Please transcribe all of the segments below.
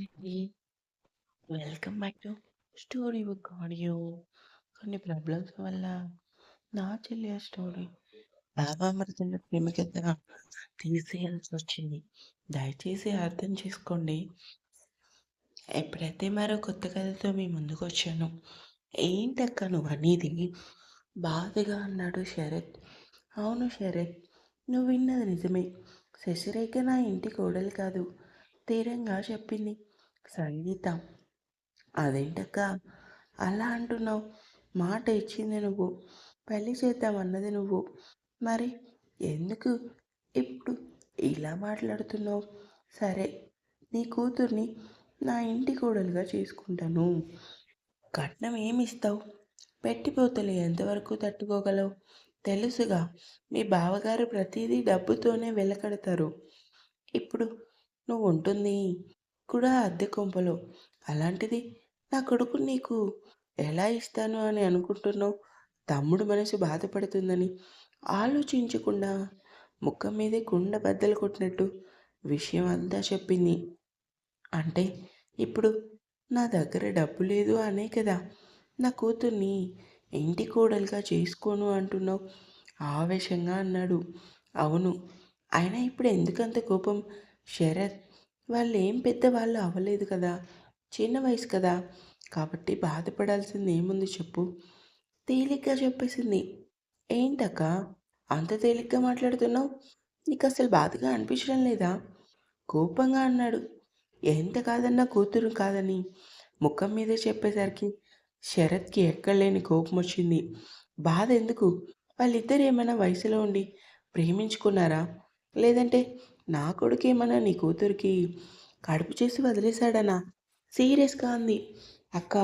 అండి. Welcome back to story book audio. కొన్ని problems వల్ల నా చెల్లి స్టోరీ ప్రేమకి తీసేయాల్సి వచ్చింది దయచేసి అర్థం చేసుకోండి. ఎప్పుడైతే మరో కొత్త కథతో మీ ముందుకు వచ్చాను ఏంటక్క నువ్వు అనేది బాధగా అన్నాడు శరత్. అవును శరత్. నువ్వు విన్నది నిజమే. శశిరేఖ నా ఇంటి కోడలు కాదు. తీరంగా చెప్పింది సంగీత. అదేంటక్క అలా అంటున్నావు? మాట ఇచ్చింది నువ్వు. పెళ్ళి చేద్దామన్నది నువ్వు. మరి ఎందుకు ఇప్పుడు ఇలా మాట్లాడుతున్నావు? సరే నీ కూతుర్ని నా ఇంటి కోడలుగా చేసుకుంటాను. కట్నం ఏమిస్తావు? పెట్టిపోతలే ఎంతవరకు తట్టుకోగలవు? తెలుసుగా మీ బావగారు ప్రతిదీ డబ్బుతోనే వెలకడతారు. ఇప్పుడు నువ్వు ఉంటుంది కూడా అద్దె కొంపలో. అలాంటిది నా కొడుకు నీకు ఎలా ఇస్తాను అని అనుకుంటున్నావు? తమ్ముడు మనసు బాధపడుతుందని ఆలోచించకుండా ముఖం మీదే కుండ బద్దలు కొట్టినట్టు విషయం అంతా చెప్పింది. అంటే ఇప్పుడు నా దగ్గర డబ్బు లేదు అనే కదా నా కూతుర్ని ఇంటి కోడలుగా చేసుకోను అంటున్నావు ఆవేశంగా అన్నాడు. అవును. అయినా ఇప్పుడు ఎందుకంత కోపం? శరత్ వాళ్ళు ఏం పెద్దవాళ్ళు అవ్వలేదు కదా! చిన్న వయసు కదా! కాబట్టి బాధపడాల్సింది ఏముంది చెప్పు? తేలిగ్గా చెప్పేసింది. ఏంటక్క అంత తేలిగ్గా మాట్లాడుతున్నావు? నీకసలు బాధగా అనిపించడం లేదా? కోపంగా అన్నాడు. ఎంత కాదన్నా కూతురు కాదని ముఖం మీదే చెప్పేసరికి శరత్‌కి ఎక్కడలేని కోపమొచ్చింది. బాధ ఎందుకు? వాళ్ళిద్దరు ఏమైనా వయసులో ఉండి ప్రేమించుకున్నారా? లేదంటే నా కొడుకేమన్నా నీ కూతురికి కడుపు చేసి వదిలేశాడనా? సీరియస్‌గా అంది. అక్క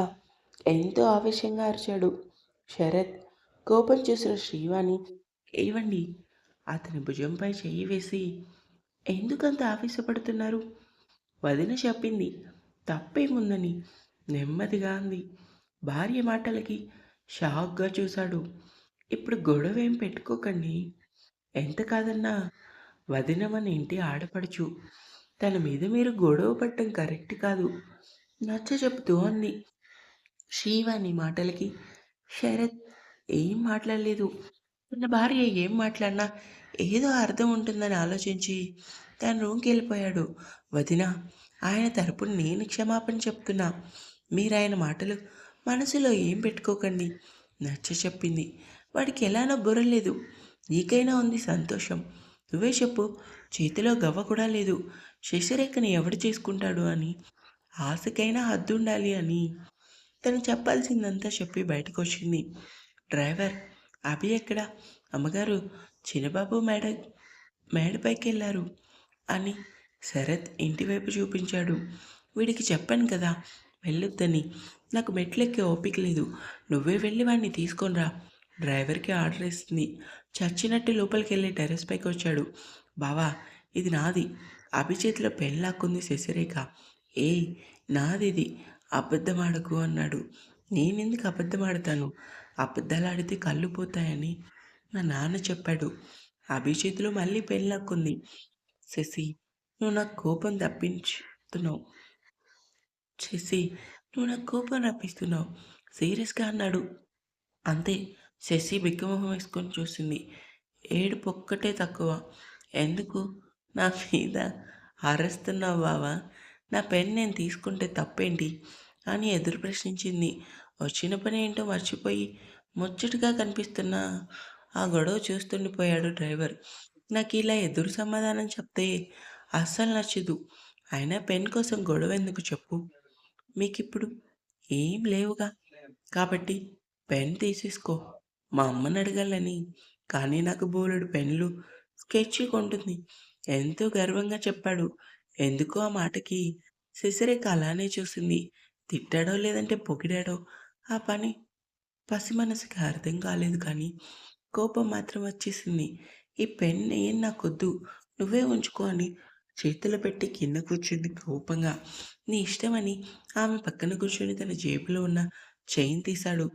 ఎంతో ఆవేశంగా అరిచాడు శరత్. కోపం చూసిన శ్రీవాణి ఏవండి అతని భుజంపై చెయ్యి వేసి ఎందుకంత ఆవేశపడుతున్నారు? వదిన చెప్పింది తప్పేముందని నెమ్మదిగా అంది. భార్య మాటలకి షాక్‌గా చూశాడు. ఇప్పుడు గొడవేం పెట్టుకోకండి. ఎంత కాదన్నా వదిన మన ఇంటి ఆడపడుచు. తన మీద మీరు గొడవ పట్టడం కరెక్ట్ కాదు. నచ్చ చెబుతూ అంది. శ్రీవాణి మాటలకి శరత్ ఏం మాట్లాడలేదు. తన భార్య ఏం మాట్లాడినా ఏదో అర్థం ఉంటుందని ఆలోచించి తన రూమ్కి వెళ్ళిపోయాడు వదినా! ఆయన తరపున నేను క్షమాపణ చెప్తున్నా. మీరు ఆయన మాటలు మనసులో ఏం పెట్టుకోకండి. నచ్చ చెప్పింది వాడికి ఎలానో బుర్ర లేదు. నీకైనా ఉంది సంతోషం. నువ్వే చెప్పు. చేతిలో గవ్వ కూడా లేదు. శశిరేఖని ఎవడు చేసుకుంటాడు అని. ఆశకైనా హద్దుండాలి అని. తను చెప్పాల్సిందంతా చెప్పి బయటకొచ్చింది. డ్రైవర్ అభి ఎక్కడ అమ్మగారు చిన్నబాబు మేడ మేడపైకెళ్ళారు అని శరత్ ఇంటివైపు చూపించాడు. వీడికి చెప్పాను కదా వెళ్ళొద్దని. నాకు మెట్లెక్కే ఓపిక లేదు. నువ్వే వెళ్ళి వాడిని తీసుకొనిరా. డ్రైవర్‌కి ఆర్డర్ ఇస్తుంది. చచ్చినట్టు లోపలికి వెళ్ళి టెర్రస్ పైకొచ్చాడు. బావా! ఇది నాది. అభి పెళ్ళాక్కుంది శశిరేఖ. ఏయ్! నాదిది. అబద్ధమాడకు అన్నాడు. నేనెందుకు అబద్ధమాడతాను? అబద్ధాలాడితే కళ్ళు పోతాయని నా నాన్న చెప్పాడు. అభి మళ్ళీ పెళ్ళాక్కుంది శశి నువ్వు నాకు కోపం తప్పించుతున్నావు శశి నువ్వు నాకు కోపం రప్పిస్తున్నావు. సీరియస్‌గా అన్నాడు. అంతే శశి బిక్కమొహం వేసుకొని చూసింది. ఏడుపొక్కటే తక్కువ. ఎందుకు నా మీద అరుస్తున్నావు బావా? నా పెన్ నేను తీసుకుంటే తప్పేంటి? అని ఎదురు ప్రశ్నించింది. వచ్చిన పని ఏంటో మర్చిపోయి ముచ్చటగా కనిపిస్తున్న ఆ గొడవ చూస్తుండిపోయాడు డ్రైవర్. నాకు ఇలా ఎదురు సమాధానం చెప్తే అస్సలు నచ్చదు. అయినా పెన్ కోసం గొడవ ఎందుకు చెప్పు? మీకు ఇప్పుడు ఏం లేవుగా. కాబట్టి పెన్ తీసేసుకో. మా అమ్మని అడగాలని. కానీ నాకు బోలెడు పెన్‌లు, స్కెచ్ కొంటుంది. ఎంతో గర్వంగా చెప్పాడు. ఎందుకో ఆ మాటకి శశిరేఖ అలానే చూసింది. తిట్టాడో లేదంటే పొగిడాడో ఆ పని పసి మనసుకి అర్థం కాలేదు కానీ కోపం మాత్రం వచ్చేసింది. ఈ పెన్ ఏం నాకొద్దు. నువ్వే ఉంచుకో అని చేతులు పెట్టి కింద కూర్చుంది కోపంగా. నీ ఇష్టమని ఆమె పక్కన కూర్చొని తన జేబులో ఉన్న చైన్ తీశాడు.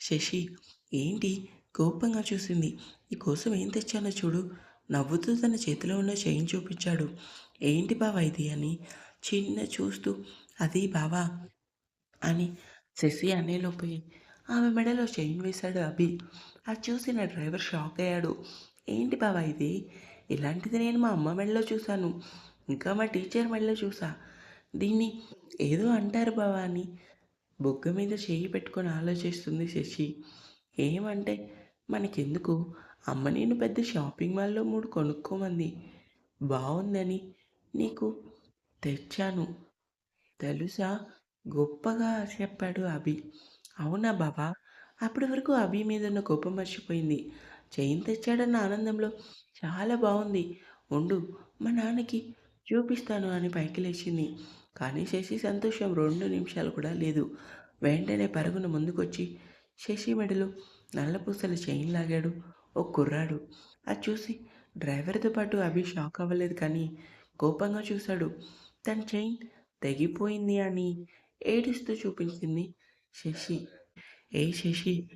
శశి ఏంటి? కోపంగా చూసింది. నీకోసం ఏం తెచ్చానో చూడు. నవ్వుతూ తన చేతిలో ఉన్న చైన్ చూపించాడు. ఏంటి బావా ఇది అని చిన్న చూస్తూ అది బావా అని శశి అనేలోపే ఆమె మెడలో చైన్ వేశాడు అభి అది చూసిన డ్రైవర్ షాక్ అయ్యాడు ఏంటి బావా ఇది ఇలాంటిది నేను మా అమ్మ మెడలో చూశాను ఇంకా మా టీచర్ మెడలో చూసా దీన్ని ఏదో అంటారు బావా అని బొగ్గ మీద చేయి పెట్టుకొని ఆలోచిస్తుంది శశి ఏమంటే మనకెందుకు? అమ్మ నేను పెద్ద షాపింగ్ మాల్లో మూడు కొనుక్కోమంది. బాగుందని నీకు తెచ్చాను. తెలుసా? గొప్పగా చెప్పాడు అభి. అవునా బాబా? అప్పటి వరకు అభి మీద ఉన్న కోపం మర్చిపోయింది. చైన్ తెచ్చాడన్న ఆనందంలో చాలా బాగుంది ఉండు మా నాన్నకి చూపిస్తాను అని పైకి లేచింది. కానీ శశి సంతోషం రెండు నిమిషాలు కూడా లేదు. వెంటనే పరుగున ముందుకొచ్చి శశి మెడలో నల్లపూసల చైన్ లాగాడు. ఓ కుర్రాడు. అది చూసి డ్రైవర్తో పాటు అభి షాక్ అవ్వలేదు కానీ కోపంగా చూశాడు. తన చైన్ తెగిపోయింది అని ఏడుస్తూ చూపించింది శశి. ఏ శశి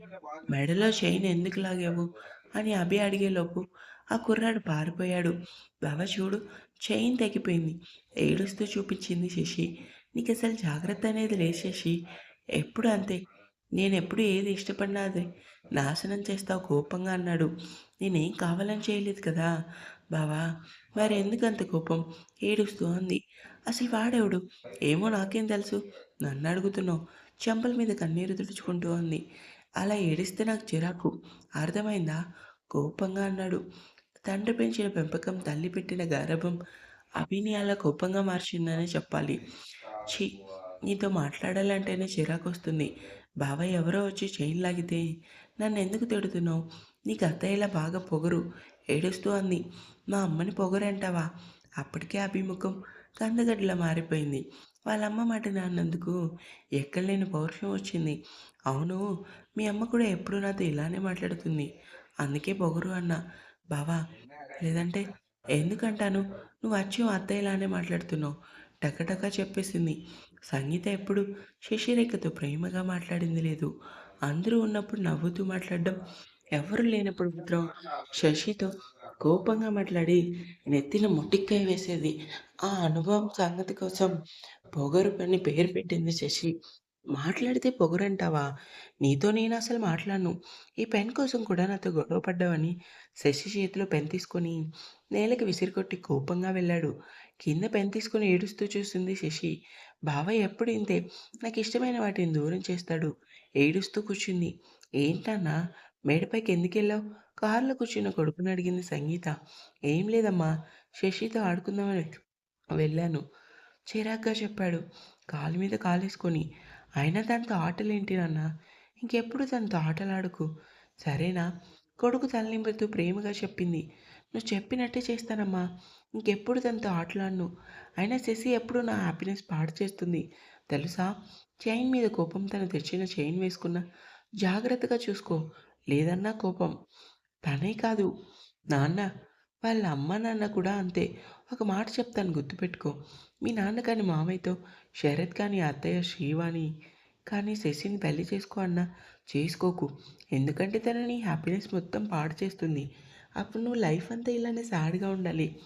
మెడలో చైన్ ఎందుకు లాగావు? అని అభి అడిగేలోపు ఆ కుర్రాడు పారిపోయాడు. బాబా చూడు చైన్ తెగిపోయింది ఏడుస్తూ చూపించింది శశి. నీకు అసలు జాగ్రత్త అనేది లేదు శశి. ఎప్పుడు అంతే. నేను ఎప్పుడు ఏది ఇష్టపడినా అది నాశనం చేస్తావు కోపంగా అన్నాడు. నేనేం కావాలని చేయలేదు కదా. బావా మరి అంత కోపం? ఏడుస్తూ అంది. అసలు వాడెవడు? ఏమో నాకేం తెలుసు. నన్ను అడుగుతున్నావు. చెంపల మీద కన్నీరు తుడుచుకుంటూ ఉంది అలా ఏడిస్తే నాకు చిరాకు. అర్థమైందా? కోపంగా అన్నాడు. తండ్రి పెంచిన పెంపకం తల్లి పెట్టిన గారభం అభిని అలా కోపంగా మార్చిందనే చెప్పాలి. ఛీ నీతో మాట్లాడాలంటేనే చిరాకు వస్తుంది బాబాయ్ ఎవరో వచ్చి చైన్ లాగితే నన్ను ఎందుకు తిడుతున్నావు? నీకు అత్తయ్యలా బాగా పొగరు ఏడుస్తూ అంది. మా అమ్మని పొగరు అంటావా అప్పటికే అభిముఖం కందగడ్డలా మారిపోయింది. వాళ్ళమ్మ మాట నాన్నందుకు ఎక్కడ లేని పౌరుషం వచ్చింది. అవును మీ అమ్మ కూడా ఎప్పుడు నాతో ఇలానే మాట్లాడుతుంది. అందుకే పొగరు అన్న. బావా లేదంటే ఎందుకంటాను? నువ్వు వచ్చి అత్తయ్యలానే మాట్లాడుతున్నావు టకటకా చెప్పేసింది. సంగీత ఎప్పుడు శశిరేఖతో ప్రేమగా మాట్లాడింది లేదు. అందరూ ఉన్నప్పుడు నవ్వుతూ మాట్లాడడం ఎవరు లేనప్పుడు మాత్రం శశితో కోపంగా మాట్లాడి నెత్తిన మొట్టికాయ వేసేది. ఆ అనుభవం సంగతి కోసం పొగరు పని పేరు పెట్టింది శశి. మాట్లాడితే పొగరంటావా? నీతో నేను అసలు మాట్లాడను. ఈ పెన్ కోసం కూడా నాతో గొడవ పడ్డావని శశి చేతిలో పెన్ తీసుకొని నేలకి విసిరికొట్టి కోపంగా వెళ్ళాడు. కింద పెన్ తీసుకొని ఏడుస్తూ చూస్తుంది శశి. బావయ్య ఎప్పుడు ఇంతే నాకు ఇష్టమైన వాటిని దూరం చేస్తాడు. ఏడుస్తూ కూర్చుంది. ఏంటన్నా మేడపైకి ఎందుకు వెళ్ళావు కారులో కూర్చున్న కొడుకుని అడిగింది సంగీత. ఏం లేదమ్మా శశితో ఆడుకుందామని వెళ్ళాను. చిరాగ్గా చెప్పాడు. కాలు మీద కాలేసుకొని అయినా దాంతో ఆటలేంటి నాన్న? ఇంకెప్పుడు తనతో ఆటలాడుకు? సరేనా? కొడుకు తలనింపుతూ ప్రేమగా చెప్పింది. నువ్వు చెప్పినట్టే చేస్తానమ్మా. ఇంకెప్పుడు తనతో ఆటలాడను? అయినా శశి ఎప్పుడు నా హ్యాపీనెస్ పాడు చేస్తుంది. తెలుసా? చైన్ మీద కోపం తను తెచ్చిన చైన్ వేసుకున్న. జాగ్రత్తగా చూసుకో. లేదన్నా కోపం. తనే కాదు. నాన్న. వాళ్ళ అమ్మ నాన్న కూడా అంతే. ఒక మాట చెప్తాను గుర్తుపెట్టుకో. మీ నాన్న కానీ మామయ్యతో శరత్ కానీ అత్తయ్య శ్రీవాణి కానీ శశిని పెళ్ళి చేసుకో అన్నా. చేసుకోకు. ఎందుకంటే తనని హ్యాపీనెస్ మొత్తం పాడు చేస్తుంది. అప్పుడు నువ్వు లైఫ్ అంతా ఇలానే సాడ్గా ఉండాలి.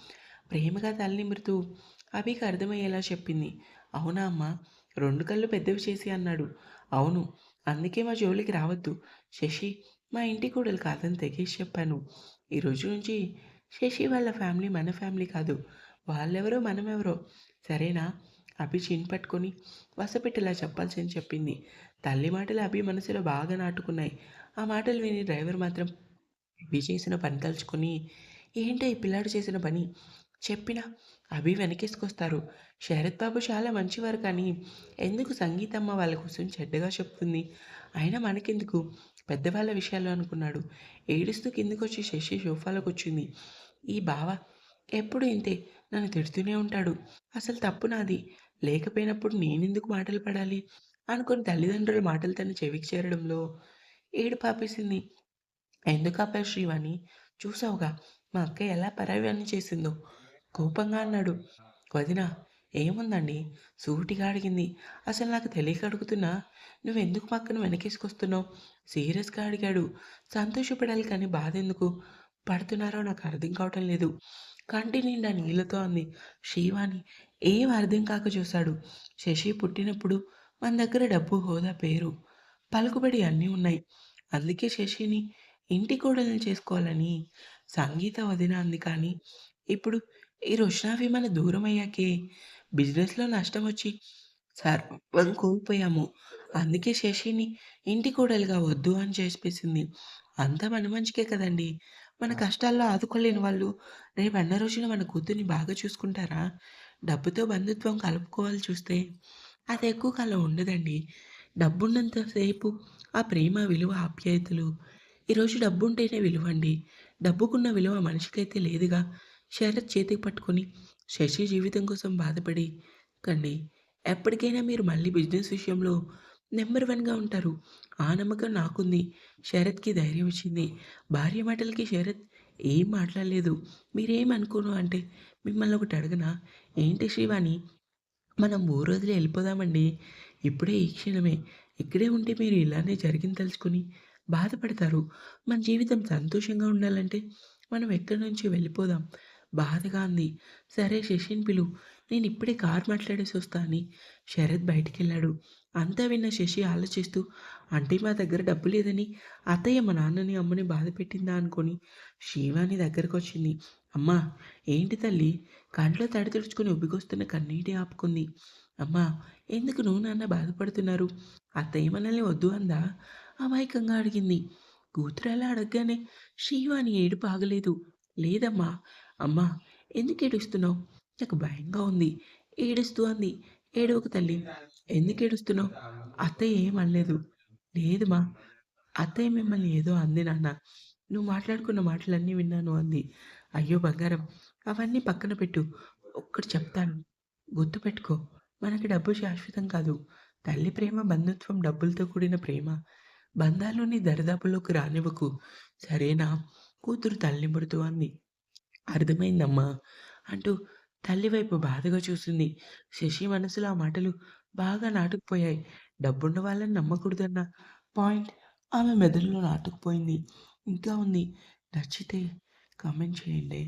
ప్రేమగా తలనిమురుతూ అభికి అర్థమయ్యేలా చెప్పింది. అవునా అమ్మా? రెండు కళ్ళు పెద్దవి చేసి అన్నాడు. అవును. అందుకే మా జోలికి రావద్దు. శశి మా ఇంటి కూడలు కాదని తెగేసి చెప్పాను. ఈ రోజు నుంచి శశి వాళ్ళ ఫ్యామిలీ మన ఫ్యామిలీ కాదు. వాళ్ళెవరో మనమెవరో. సరేనా? అభి చిన్ పట్టుకొని వసపెట్టేలా చెప్పాల్సింది చెప్పింది. తల్లి మాటలు అభి మనసులో బాగా నాటుకున్నాయి. ఆ మాటలు విని డ్రైవర్ మాత్రం అభి చేసిన పని తలుచుకొని ఏంటో ఈ పిల్లాడు చేసిన పని? చెప్పినా అభి వెనకేసుకొస్తారు. శరత్ బాబు చాలా మంచివారు కానీ ఎందుకు సంగీతమ్మ వాళ్ళ కోసం చెడ్డగా చెప్తుంది? అయినా మనకెందుకు? పెద్దవాళ్ళ విషయాలు అనుకున్నాడు. ఏడుస్తూ కిందకొచ్చి శశి సోఫాలోకి వచ్చింది. ఈ బావ ఎప్పుడు ఇంతే? నన్ను తిడుతూనే ఉంటాడు. అసలు తప్పు నాది. లేకపోయినప్పుడు నేనెందుకు మాటలు పడాలి? అనుకుని తల్లిదండ్రుల మాటలు తన చెవికి చేరడంలో ఏడు పాపేసింది ఎందుకు శ్రీవాణి? చూసావుగా మా అక్క ఎలా పరావ్యాన్ని చేసిందో. కోపంగా అన్నాడు. వదిన ఏముందండి? సూటిగా అడిగింది. అసలు నాకు తెలియక అడుగుతున్నా. నువ్వెందుకు పక్కన వెనకేసుకొస్తున్నావు? సీరియస్గా అడిగాడు. సంతోషపడాలి కానీ బాధ ఎందుకు పడుతున్నారో నాకు అర్థం కావటం లేదు. కంటి నిండా నీళ్ళతో అంది. శ్రీవాణి ఏం అర్థం కాక చూశాడు. శశి పుట్టినప్పుడు మన దగ్గర డబ్బు హోదా పేరు పలుకుబడి అన్నీ ఉన్నాయి. అందుకే శశిని ఇంటి కోడల్ని చేసుకోవాలని సంగీత వదిన అంది కానీ ఇప్పుడు ఈ రోషనావి మన దూరం అయ్యాకే బిజినెస్లో నష్టం వచ్చి సర్వం కోల్పోయాము. అందుకే శశిని ఇంటి కోడలుగా వద్దు అని చేసేసింది అంతా మన మంచికే కదండి. మన కష్టాల్లో ఆదుకోలేని వాళ్ళు రేపు అన్న రోజున మన కూతుర్ని బాగా చూసుకుంటారా? డబ్బుతో బంధుత్వం కలుపుకోవాలి చూస్తే అది ఎక్కువ కాలం ఉండదండి. డబ్బున్నంతసేపు ఆ ప్రేమ విలువ ఆప్యాయతలు ఈరోజు డబ్బు ఉంటేనే విలువ అండి డబ్బుకున్న విలువ మనిషికైతే లేదుగా. శరత్ చేతికి పట్టుకొని శశి జీవితం కోసం బాధపడి కండి. ఎప్పటికైనా మీరు మళ్ళీ బిజినెస్ విషయంలో నెంబర్ వన్గా ఉంటారు. ఆ నమ్మకం నాకుంది. శరత్కి ధైర్యం ఇచ్చింది భార్య మాటలకి శరత్ ఏం మాట్లాడలేదు. మీరేం అనుకోను అంటే మిమ్మల్ని ఒకటి అడగనా? ఏంటి శ్రీవాణి? మనం ఓ రోజులు వెళ్ళిపోదామండి. ఇప్పుడే ఈ క్షణమే. ఇక్కడే ఉంటే మీరు ఇలానే జరిగింది తలుచుకొని బాధపడతారు. మన జీవితం సంతోషంగా ఉండాలంటే మనం ఎక్కడి నుంచి వెళ్ళిపోదాం? బాధగా ఉంది సరే శశిని పిలు నేను ఇప్పుడే కార్ మాట్లాడేసి వస్తా అని శరత్ బయటికి వెళ్ళాడు అంతా విన్న శశి ఆలోచిస్తూ అంటే మా దగ్గర డబ్బు లేదని అత్తయ్య మా నాన్నని అమ్మని బాధ పెట్టిందా అనుకొని శివాని దగ్గరకు వచ్చింది. అమ్మా ఏంటి తల్లి? కంట్లో తడి తుడుచుకొని ఉబ్బికొస్తున్న కన్నీటి ఆపుకుంది. అమ్మా ఎందుకు నువ్వు నాన్న బాధపడుతున్నారు? అత్తయ్య మనల్ని వద్దు అందా? అమాయకంగా అడిగింది. కూతురు అలా అడగగానే శ్రీవాణి ఏడుపు ఆగలేదు. లేదమ్మా అమ్మా ఎందుకు ఏడుస్తున్నావు? నాకు భయంగా ఉంది. ఏడుస్తూ అంది. ఏడవకు తల్లి. ఎందుకు ఏడుస్తున్నావు? అత్తయ్య ఏం అనలేదు. లేదుమా అత్తయ్య మిమ్మల్ని ఏదో అంది నాన్న. నువ్వు మాట్లాడుకున్న మాటలన్నీ విన్నాను అంది. అయ్యో బంగారం అవన్నీ పక్కన పెట్టు. ఒక్కటి చెప్తాను. గుర్తుపెట్టుకో మనకి డబ్బు శాశ్వతం కాదు. తల్లి ప్రేమ బంధుత్వం డబ్బులతో కూడిన ప్రేమ. బంధాల్లోని దరిదాపుల్లోకి రానివ్వకు. సరేనా? కూతురు తల్లింపుడుతూ అంది. అర్థమైందమ్మా అంటూ తల్లి వైపు బాధగా చూసింది. శశి మనసులో ఆ మాటలు బాగా నాటుకుపోయాయి. డబ్బున్న వాళ్ళని నమ్మకూడదన్న పాయింట్ ఆమె మెదడులో నాటుకుపోయింది. ఇంకా ఉంది. నచ్చితే కామెంట్ చేయండి.